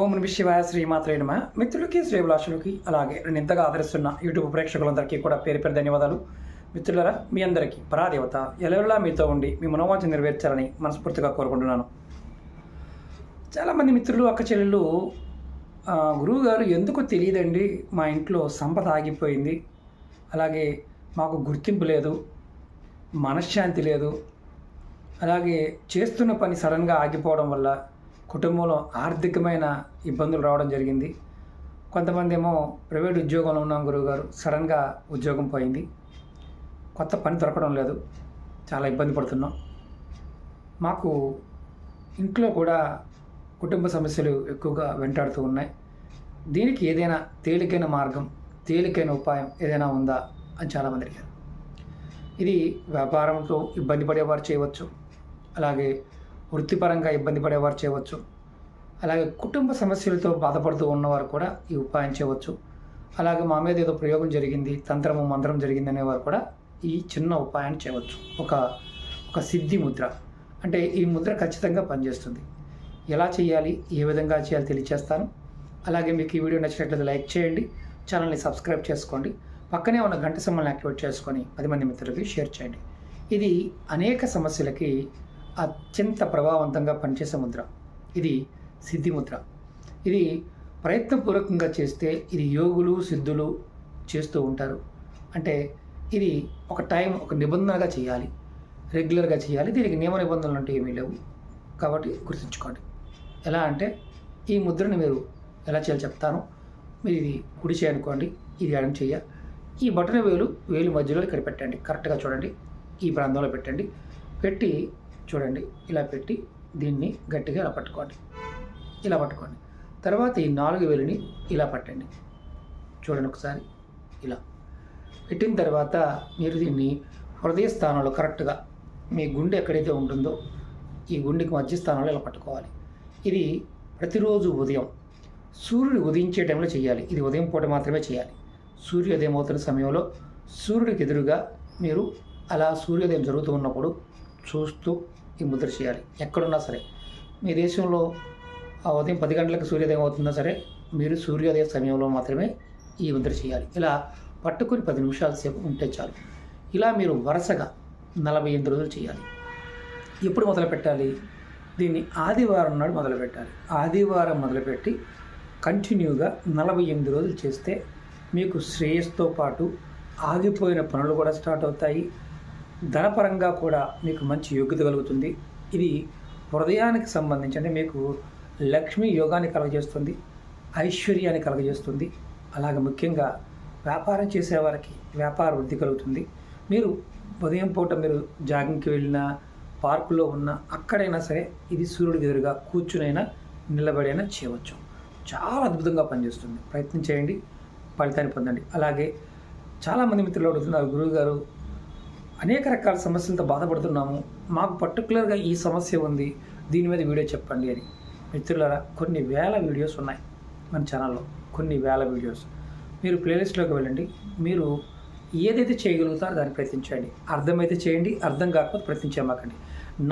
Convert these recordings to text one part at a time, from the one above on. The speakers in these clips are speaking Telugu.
ఓం నమ శివాయ శ్రీమాత్రే నమ. మిత్రులకి శ్రేభిలాషులకి అలాగే నేను ఇంతగా ఆదరిస్తున్న యూట్యూబ్ ప్రేక్షకులందరికీ కూడా పేరు పేరు ధన్యవాదాలు. మిత్రులరా మీ అందరికీ పరాదేవత ఎలవెలా మీతో ఉండి మీ మనోవాంఛ నెరవేర్చాలని మనస్ఫూర్తిగా కోరుకుంటున్నాను. చాలామంది మిత్రులు అక్క చెల్లెళ్ళు గురువుగారు ఎందుకు తెలియదండి మా ఇంట్లో సంపద ఆగిపోయింది. అలాగే మాకు గుర్తింపు లేదు మనశ్శాంతి లేదు. అలాగే చేస్తున్న పని సడన్గా ఆగిపోవడం వల్ల కుటుంబంలో ఆర్థికమైన ఇబ్బందులు రావడం జరిగింది. కొంతమంది ఏమో ప్రైవేట్ ఉద్యోగంలో ఉన్నాం గురువుగారు సడన్గా ఉద్యోగం పోయింది. కొత్త పని దొరకడం లేదు. చాలా ఇబ్బంది పడుతున్నాం. మాకు ఇంట్లో కూడా కుటుంబ సమస్యలు ఎక్కువగా వెంటాడుతూ ఉన్నాయి. దీనికి ఏదైనా తేలికైన మార్గం తేలికైన ఉపాయం ఏదైనా ఉందా అని చాలామంది అడిగారు. ఇది వ్యాపారంతో ఇబ్బంది పడేవారు చేయవచ్చు. అలాగే వృత్తిపరంగా ఇబ్బంది పడేవారు చేయవచ్చు. అలాగే కుటుంబ సమస్యలతో బాధపడుతూ ఉన్నవారు కూడా ఈ ఉపాయం చేయవచ్చు. అలాగే మా మీద ఏదో ప్రయోగం జరిగింది తంత్రము మంత్రం జరిగింది అనేవారు కూడా ఈ చిన్న ఉపాయాన్ని చేయవచ్చు. ఒక ఒక సిద్ధి ముద్ర. అంటే ఈ ముద్ర ఖచ్చితంగా పనిచేస్తుంది. ఎలా చేయాలి ఏ విధంగా చేయాలి తెలియచేస్తాను. అలాగే మీకు ఈ వీడియో నచ్చినట్లయితే లైక్ చేయండి ఛానల్ని సబ్స్క్రైబ్ చేసుకోండి పక్కనే ఉన్న గంట సమ్మల్ని యాక్టివేట్ చేసుకొని పది మంది మిత్రులకి షేర్ చేయండి. ఇది అనేక సమస్యలకి అత్యంత ప్రభావవంతంగా పనిచేసే ముద్ర. ఇది సిద్ధి ముద్ర ఇది ప్రయత్నపూర్వకంగా చేస్తే ఇది యోగులు సిద్ధులు చేస్తూ ఉంటారు. అంటే ఇది ఒక టైం ఒక నిబంధనగా చేయాలి. రెగ్యులర్గా చేయాలి. దీనికి నియమ నిబంధనలు అంటే ఏమీ లేవు. కాబట్టి గుర్తుంచుకోండి. ఎలా అంటే ఈ ముద్రను మీరు ఎలా చేయాలో చెప్తాను. మీరు ఇది కుడి చేయనుకోండి ఇది ఎడం చేయ. ఈ బటన్ వేలు వేలు మధ్యలో ఇక్కడ పెట్టండి. కరెక్ట్గా చూడండి. ఈ ప్రాంతంలో పెట్టండి. పెట్టి చూడండి. ఇలా పెట్టి దీన్ని గట్టిగా ఇలా పట్టుకోండి. ఇలా పట్టుకోండి. తర్వాత ఈ నాలుగు వేలుని ఇలా పట్టండి. చూడండి ఒకసారి. ఇలా. పెట్టిన తర్వాత మీరు దీన్ని హృదయ స్థానంలో కరెక్ట్గా మీ గుండె ఎక్కడైతే ఉంటుందో ఈ గుండెకి మధ్య స్థానంలో ఇలా పట్టుకోవాలి. ఇది ప్రతిరోజు ఉదయం. సూర్యుడు ఉదయించే టైంలో చేయాలి. ఇది ఉదయం పూట మాత్రమే చేయాలి. సూర్యోదయం అవుతున్న సమయంలో సూర్యుడికి ఎదురుగా మీరు అలా సూర్యోదయం జరుగుతూ ఉన్నప్పుడు చూస్తూ ఈ ముద్ర చేయాలి. ఎక్కడున్నా సరే. మీ దేశంలో ఆ ఉదయం పది గంటలకు సూర్యోదయం అవుతున్నా సరే మీరు సూర్యోదయ సమయంలో మాత్రమే ఈ ముద్ర చేయాలి. ఇలా పట్టుకుని పది నిమిషాల సేపు ఉంటే చాలు. ఇలా మీరు వరుసగా నలభై ఎనిమిది రోజులు చేయాలి. ఎప్పుడు మొదలు పెట్టాలి? దీన్ని ఆదివారం నాడు మొదలు పెట్టాలి. ఆదివారం మొదలుపెట్టి కంటిన్యూగా నలభై ఎనిమిది రోజులు చేస్తే మీకు శ్రేయస్తో పాటు ఆగిపోయిన పనులు కూడా స్టార్ట్ అవుతాయి. ధనపరంగా కూడా మీకు మంచి యోగ్యత కలుగుతుంది. ఇది హృదయానికి సంబంధించి అంటే మీకు లక్ష్మీ యోగాన్ని కలగజేస్తుంది ఐశ్వర్యాన్ని కలగజేస్తుంది. అలాగే ముఖ్యంగా వ్యాపారం చేసేవారికి వ్యాపార వృద్ధి కలుగుతుంది. మీరు ఉదయం పూట మీరు జాగింగ్కి వెళ్ళినా పార్కులో ఉన్న అక్కడైనా సరే ఇది సూర్యుడికి ఎదురుగా కూర్చునైనా నిలబడైనా చేయవచ్చు. చాలా అద్భుతంగా పనిచేస్తుంది. ప్రయత్నం చేయండి ఫలితాన్ని పొందండి. అలాగే చాలామంది మిత్రులు అడుగుతున్నారు గురువుగారు అనేక రకాల సమస్యలతో బాధపడుతున్నాము. మాకు పర్టికులర్గా ఈ సమస్య ఉంది దీని మీద వీడియో చెప్పండి అని. మిత్రులరా కొన్ని వేల వీడియోస్ ఉన్నాయి మన ఛానల్లో. కొన్ని వేల వీడియోస్. మీరు ప్లేలిస్ట్లోకి వెళ్ళండి. మీరు ఏదైతే చేయగలుగుతారో దాన్ని ప్రయత్నించండి. అర్థమైతే చేయండి అర్థం కాకపోతే ప్రయత్నించేమాకండి.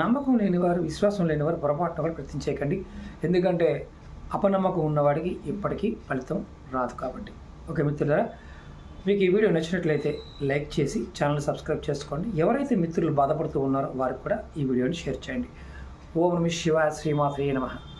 నమ్మకం లేనివారు విశ్వాసం లేనివారు పొరపాటున కూడా ప్రయత్నించేయకండి. ఎందుకంటే అపనమ్మకం ఉన్నవాడికి ఇప్పటికీ ఫలితం రాదు కాబట్టి. ఓకే మిత్రులారా మీకు ఈ వీడియో నచ్చినట్లయితే లైక్ చేసి ఛానల్ సబ్స్క్రైబ్ చేసుకోండి. ఎవరైతే మిత్రులు బాధపడుతూ ఉన్నారో వారికి కూడా ఈ వీడియోని షేర్ చేయండి. ఓం నమ శివ శ్రీమాత్రే నమః.